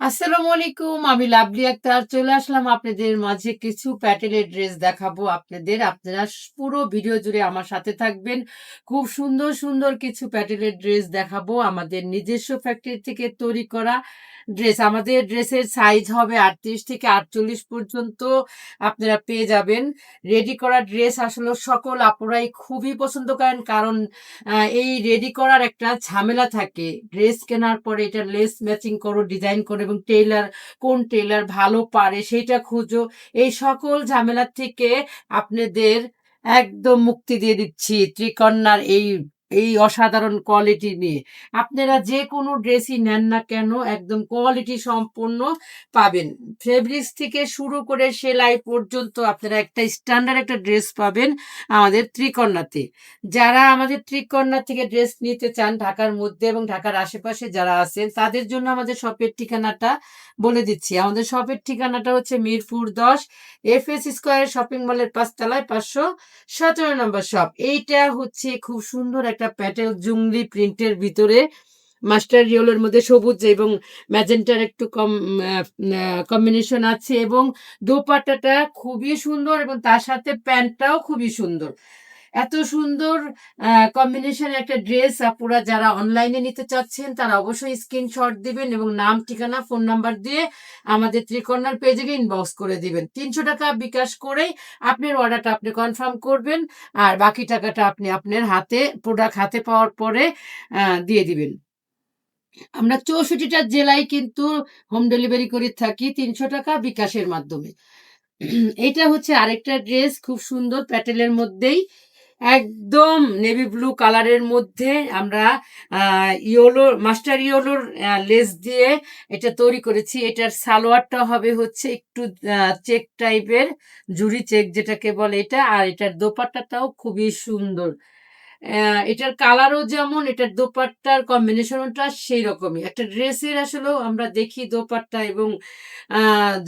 আসসালামু আলাইকুম, আমি লাভলি আক্তার, চলে আসলাম আপনাদের মাঝে কিছু প্যাটেলের ড্রেস দেখাবো আপনাদের। আপনারা পুরো ভিডিও জুড়ে আমার সাথে থাকবেন। খুব সুন্দর সুন্দর কিছু প্যাটেলের ড্রেস দেখাবো। আমাদের নিজস্ব ফ্যাক্টরি থেকে তৈরি করা ড্রেস। আমাদের ড্রেসের সাইজ হবে আটত্রিশ থেকে আটচল্লিশ পর্যন্ত আপনারা পেয়ে যাবেন। রেডি করা ড্রেস আসলে সকল আপুরাই খুবই পছন্দ করেন, কারণ এই রেডি করার একটা ঝামেলা থাকে। ড্রেস কেনার পরে এটা লেস ম্যাচিং করো, ডিজাইন করো এবং টেইলার কোন টেইলার ভালো পারে সেটা খুঁজো। এই সকল ঝামেলার থেকে আপনাদের একদম মুক্তি দিয়ে দিচ্ছি। ত্রিকন্যার এই এই অসাধারণ কোয়ালিটি নিয়ে। আপনারা যে কোনো ড্রেসই নেন না কেন, একদম কোয়ালিটি সম্পন্ন পাবেন। ফেব্রিক্স থেকে শুরু করে সেলাই পর্যন্ত আপনারা একটা স্ট্যান্ডার্ড একটা ড্রেস পাবেন আমাদের ত্রিকন্যাতে যারা আমাদের ত্রিকন্যা থেকে ড্রেস নিতে চান ঢাকার মধ্যে এবং ঢাকার আশেপাশে যারা আছেন, তাদের জন্য আমাদের শপের ঠিকানাটা বলে দিচ্ছি। আমাদের শপের ঠিকানাটা হচ্ছে মিরপুর দশ এফ এস স্কোয়ার শপিং মলের পাঁচতলায় পাঁচশো সতেরো নম্বর শপ এইটা হচ্ছে খুব সুন্দর একটা প্যাটেল জুংলি প্রিন্টের ভিতরে মাস্টার ইয়েলোর মধ্যে সবুজ এবং ম্যাজেন্টার একটু কম কম্বিনেশন আছে এবং দোপাটাটা খুবই সুন্দর এবং তার সাথে প্যান্টটাও খুবই সুন্দর। এত সুন্দর কম্বিনেশন একটা ড্রেস আপুরা যারা অনলাইনে নিতে চাচ্ছেন, তারা অবশ্যই স্ক্রিনশট দিবেন এবং নাম, ঠিকানা ফোন নাম্বার দিয়ে আমাদের ত্রিকর্ণার পেজে ইনবক্স করে দিবেন। তিনশো টাকা বিকাশ করেই আপনার অর্ডারটা আপনি কনফার্ম করবেন আর বাকি টাকাটা আপনি আপনার হাতে প্রোডাক্ট হাতে পাওয়ার পরে দিয়ে দিবেন। আমরা চৌষট্টিটা জেলায় কিন্তু হোম ডেলিভারি করে থাকি তিনশো টাকা বিকাশের মাধ্যমে। এটা হচ্ছে আরেকটা ড্রেস খুব সুন্দর, প্যাটেলের মধ্যেই। একদম নেভি ব্লু কালারের মধ্যে আমরা ইয়োলো মাস্টার ইয়োলোর লেস দিয়ে এটা তৈরি করেছি। এটার সালোয়ারটা হবে হচ্ছে একটু চেক টাইপের জুড়ি চেক যেটাকে বলে এটা, আর এটার দোপাট্টাটাও খুবই সুন্দর। এটার কালারও যেমন, এটার দোপাট্টার কম্বিনেশনটা সেই রকমই একটা ড্রেসের আসলেও আমরা দেখি দোপাট্টা এবং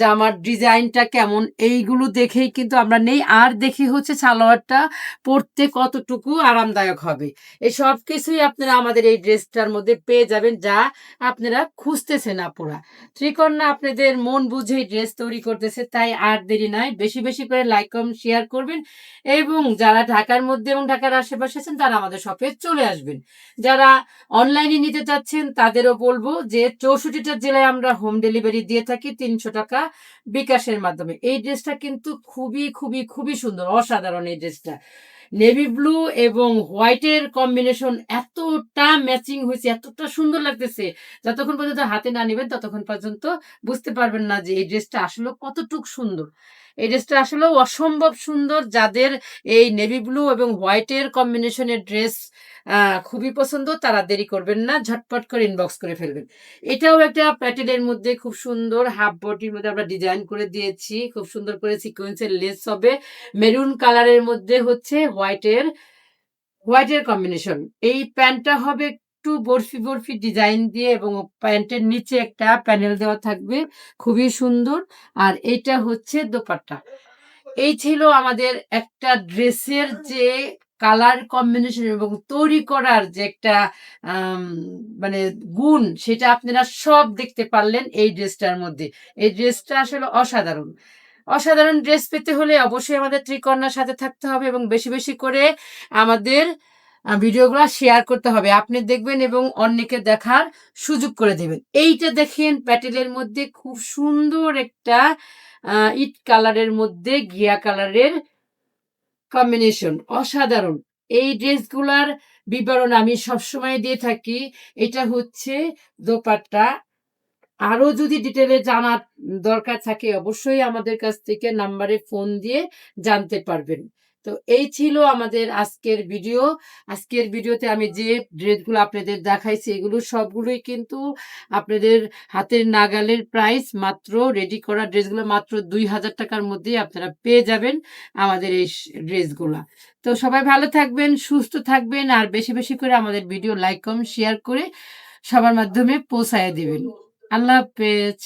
জামার ডিজাইনটা কেমন, এইগুলো দেখেই কিন্তু আমরা নেই। আর দেখি হচ্ছে সালোয়ারটা পরতে কতটুকু আরামদায়ক হবে। এই সব কিছুই আপনারা আমাদের এই ড্রেসটার মধ্যে পেয়ে যাবেন, যা আপনারা খুঁজতেছেন আপুরা। ত্রিকন্যা আপনাদের মন বুঝেই ড্রেস তৈরি করতেছে, তাই আর দেরি নয় বেশি বেশি করে লাইক কম শেয়ার করবেন। এবং যারা ঢাকার মধ্যে এবং ঢাকার আশেপাশে আছেন তারা আমাদের শপে চলে আসবেন। যারা অনলাইনে নিতে চাচ্ছেন, তাদেরও বলব যে, চৌষট্টিটা জেলায় আমরা হোম ডেলিভারি দিয়ে থাকি, তিনশো টাকা বিকাশের মাধ্যমে। এই ড্রেসটা কিন্তু খুবই খুবই খুবই সুন্দর, অসাধারণ এই ড্রেসটা। নেভি ব্লু এবং হোয়াইটের কম্বিনেশন এতটা ম্যাচিং হয়েছে, এতটা সুন্দর লাগতেছে, যতক্ষণ পর্যন্ত হাতে না নেবেন ততক্ষণ পর্যন্ত বুঝতে পারবেন না যে এই ড্রেসটা আসলে কতটুক সুন্দর। এই ড্রেসটা আসলে অসম্ভব সুন্দর যাদের এই নেভি ব্লু এবং হোয়াইটের কম্বিনেশনের ড্রেস খুবই পছন্দ, তারা দেরি করবেন না, ঝটপট করে ইনবক্স করে ফেলবেন। এটাও একটা প্যাটেলের মধ্যে খুব সুন্দর হাফ বটির মধ্যে আমরা ডিজাইন করে দিয়েছি, খুব সুন্দর করে সিকোয়েন্সের লেস হবে। মেরুন কালারের মধ্যে হচ্ছে হোয়াইটের হোয়াইটের কম্বিনেশন এই প্যান্টটা হবে একটু বরফি বরফি ডিজাইন দিয়ে এবং প্যান্টের নিচে একটা প্যানেল দেওয়া থাকবে, খুবই সুন্দর। আর এটা হচ্ছে দোপাট্টা। এই ছিল আমাদের একটা ড্রেসের যে কালার কম্বিনেশন এবং তৈরি করার যে একটা মানে গুণ, সেটা আপনারা সব দেখতে পারলেন এই ড্রেসটার মধ্যে। এই ড্রেসটা আসলে অসাধারণ। অসাধারণ ড্রেস পেতে হলে অবশ্যই আমাদের ত্রিকন্যার সাথে থাকতে হবে এবং বেশি বেশি করে আমাদের ভিডিওগুলো শেয়ার করতে হবে। আপনি দেখবেন এবং অন্যকে দেখার সুযোগ করে দেবেন। এইটা দেখেন প্যাটেলের মধ্যে খুব সুন্দর একটা ইট কালারের মধ্যে গিয়া কালারের কম্বিনেশন অসাধারণ। এই ড্রেসগুলার বিবরণ আমি সবসময় দিয়ে থাকি। এটা হচ্ছে দোপাট্টা। আরও যদি ডিটেলে জানার দরকার থাকে, অবশ্যই আমাদের কাছ থেকে নাম্বারে ফোন দিয়ে জানতে পারবেন। তো এই ছিল আমাদের আজকের ভিডিও আজকের ভিডিওতে আমি যে ড্রেসগুলো আপনাদের দেখাইছি, এগুলো সবগুলোই কিন্তু আপনাদের হাতের নাগালের প্রাইস মাত্র রেডি করা ড্রেসগুলো মাত্র দুই হাজার টাকার মধ্যেই আপনারা পেয়ে যাবেন আমাদের এই ড্রেসগুলা। তো সবাই ভালো থাকবেন, সুস্থ থাকবেন, আর বেশি বেশি করে আমাদের ভিডিও লাইক কম শেয়ার করে সবার মাধ্যমে পৌঁছায় দেবেন। আল্লাহ হাফেজ।